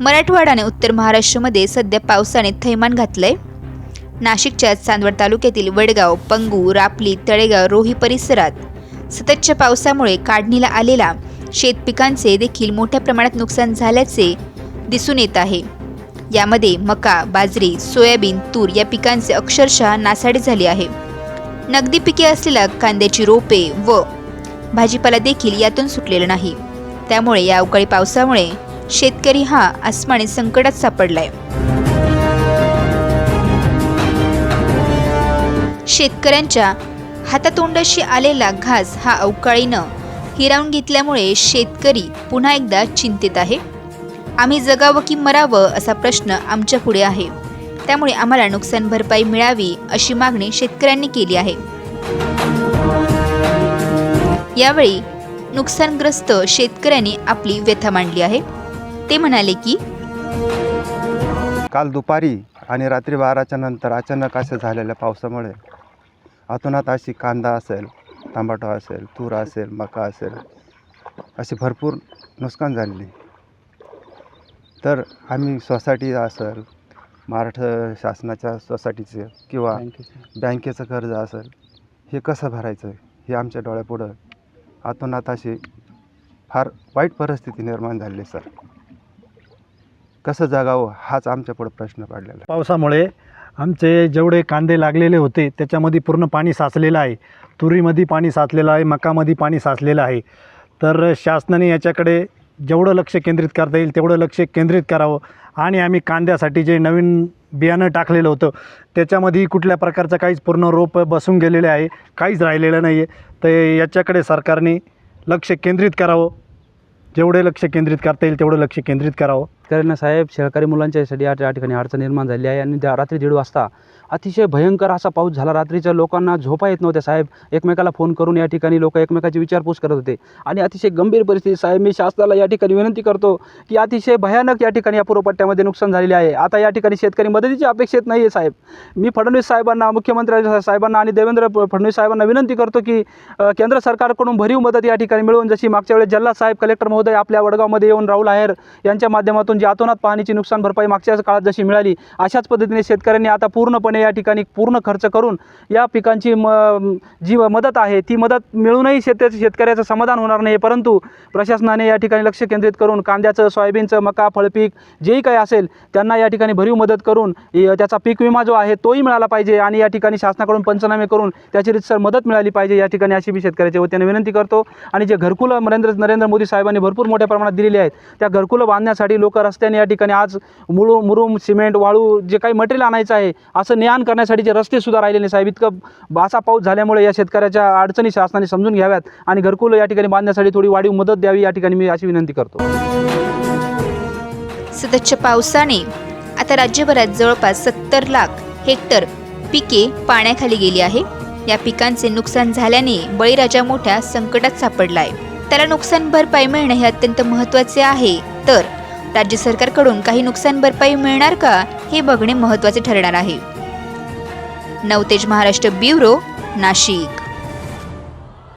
मराठवाडा आणि उत्तर महाराष्ट्रामध्ये सध्या पावसाने थैमान घातलंय. नाशिकच्या चांदवड तालुक्यातील वडगाव पंगू रापली तळेगाव रोही परिसरात सततच्या पावसामुळे काढणीला आलेला शेतपिकांचे देखील मोठ्या प्रमाणात नुकसान झाल्याचे दिसून येत आहे. यामध्ये मका बाजरी सोयाबीन तूर या पिकांचे अक्षरशः नासाडी झाली आहे. नगदी पिके असलेल्या कांद्याची रोपे व भाजीपाला देखील यातून सुटलेला नाही. त्यामुळे या अवकाळी पावसामुळे शेतकरी हा आसमाने संकटात सापडलाय. शेतकऱ्यांच्या हातातोंडाशी आलेला घास हा अवकाळीनं हिरावून घेतल्यामुळे शेतकरी पुन्हा एकदा चिंतेत आहे. आम्ही जगावं की मरावं असा प्रश्न आमच्या पुढे आहे. त्यामुळे आम्हाला नुकसान भरपाई मिळावी अशी मागणी शेतकऱ्यांनी केली आहे. यावेळी नुकसानग्रस्त शेतकऱ्यांनी आपली व्यथा मांडली आहे. ते म्हणाले की काल दुपारी आणि रात्री बाराच्या नंतर अचानक अशा झालेल्या पावसामुळे अतोनात अशी कांदा असेल टमाटो असेल तूर असेल मका असेल अशी भरपूर नुकसान झालेली. तर आम्ही सोसायटी असेल महाराष्ट्र शासनाच्या सोसायटीचे किंवा बँकेचं. कर्ज असेल हे कसं भरायचं? हे आमच्या डोळ्यापुढं अतोनात अशी फार वाईट परिस्थिती निर्माण झाली सर. कसं जगावं हाच आमच्यापुढं प्रश्न पडलेला आहे. पावसामुळे आमचे जेवढे कांदे लागलेले होते त्याच्यामध्ये पूर्ण पाणी साचलेलं आहे. तुरीमध्ये पाणी साचलेलं आहे मकामध्ये पाणी साचलेलं आहे. तर शासनाने याच्याकडे जेवढं लक्ष केंद्रित करता येईल तेवढं लक्ष केंद्रित करावं. आणि आम्ही कांद्यासाठी जे नवीन बियाणं टाकलेलं होतं त्याच्यामध्ये कुठल्या प्रकारचं काहीच पूर्ण रोप बसून गेलेले आहे काहीच राहिलेलं नाही आहे तर याच्याकडे सरकारने लक्ष केंद्रित करावं. जेवढे लक्ष केंद्रित करता येईल तेवढं लक्ष केंद्रित करावं. शेतकऱ्यांना साहेब शेतकरी मुलांच्यासाठी या या ठिकाणी अडचण निर्माण झाली आहे आणि रात्री दीड वाजता अतिशय भयंकर असा पाऊस झाला. रात्रीच्या लोकांना झोपा येत नव्हत्या साहेब. एकमेकाला फोन करून या ठिकाणी लोक एकमेकाची विचारपूस करत होते. आणि अतिशय गंभीर परिस्थिती साहेब मी शासनाला या ठिकाणी विनंती करतो की अतिशय भयानक या ठिकाणी या पूर्वपट्ट्यामध्ये नुकसान झालेले आहे. आता या ठिकाणी शेतकरी मदतीची अपेक्षित नाही आहे साहेब. मी फडणवीस साहेबांना मुख्यमंत्री साहेबांना आणि देवेंद्र फडणवीस साहेबांना विनंती करतो की केंद्र सरकारकडून भरीव मदत या ठिकाणी मिळवून जशी मागच्या वेळेस जल्ला साहेब कलेक्टर महोदय आपल्या वडगावमध्ये येऊन राहुल आहेर यांच्या माध्यमातून म्हणजे जी अतोनात पाण्याची नुकसान भरपाई मागच्या काळात जशी मिळाली अशाच पद्धतीने शेतकऱ्यांनी आता पूर्णपणे या ठिकाणी पूर्ण खर्च करून या पिकांची म जी मदत आहे ती मदत मिळूनही शेत शेतकऱ्याचं समाधान होणार नाही. परंतु प्रशासनाने या ठिकाणी लक्ष केंद्रित करून कांद्याचं सोयाबीनचं मका फळपीक जेही काही असेल त्यांना या ठिकाणी भरीव मदत करून त्याचा पीक विमा जो आहे तोही मिळाला पाहिजे आणि या ठिकाणी शासनाकडून पंचनामे करून त्याची रितसर मदत मिळाली पाहिजे या ठिकाणी अशी मी शेतकऱ्याच्या वतीने विनंती करतो. आणि जे घरकुलं नरेंद्र नरेंद्र मोदी साहेबांनी भरपूर मोठ्या प्रमाणात दिलेली आहेत त्या घरकुलं बांधण्यासाठी लोक रस्त्याने या ठिकाणी आज मुळू मुरुम सिमेंट वाळू जे काही मटेरियल आणायचं आहे असं ने आण करण्यासाठी जे रस्ते सुद्धा राहिलेले साहेब. इतकं असा पाऊस झाल्यामुळे या शेतकऱ्याच्या अडचणी शासनाने समजून घ्याव्यात आणि घरकुल या ठिकाणी बांधण्यासाठी थोडी वाढीव मदत द्यावी या ठिकाणी मी अशी विनंती करतो. सततच्या पावसाने आता राज्यभरात जवळपास सत्तर लाख हेक्टर पिके पाण्याखाली गेली आहे. या पिकांचे नुकसान झाल्याने बळीराजा मोठ्या संकटात सापडला आहे त्याला नुकसान भरपाई मिळणे हे अत्यंत महत्त्वाचे आहे. तर राज्य सरकारकडून काही नुकसान भरपाई मिळणार का हे बघणे महत्त्वाचे ठरणार आहे. नवतेज महाराष्ट्र ब्युरो नाशिक.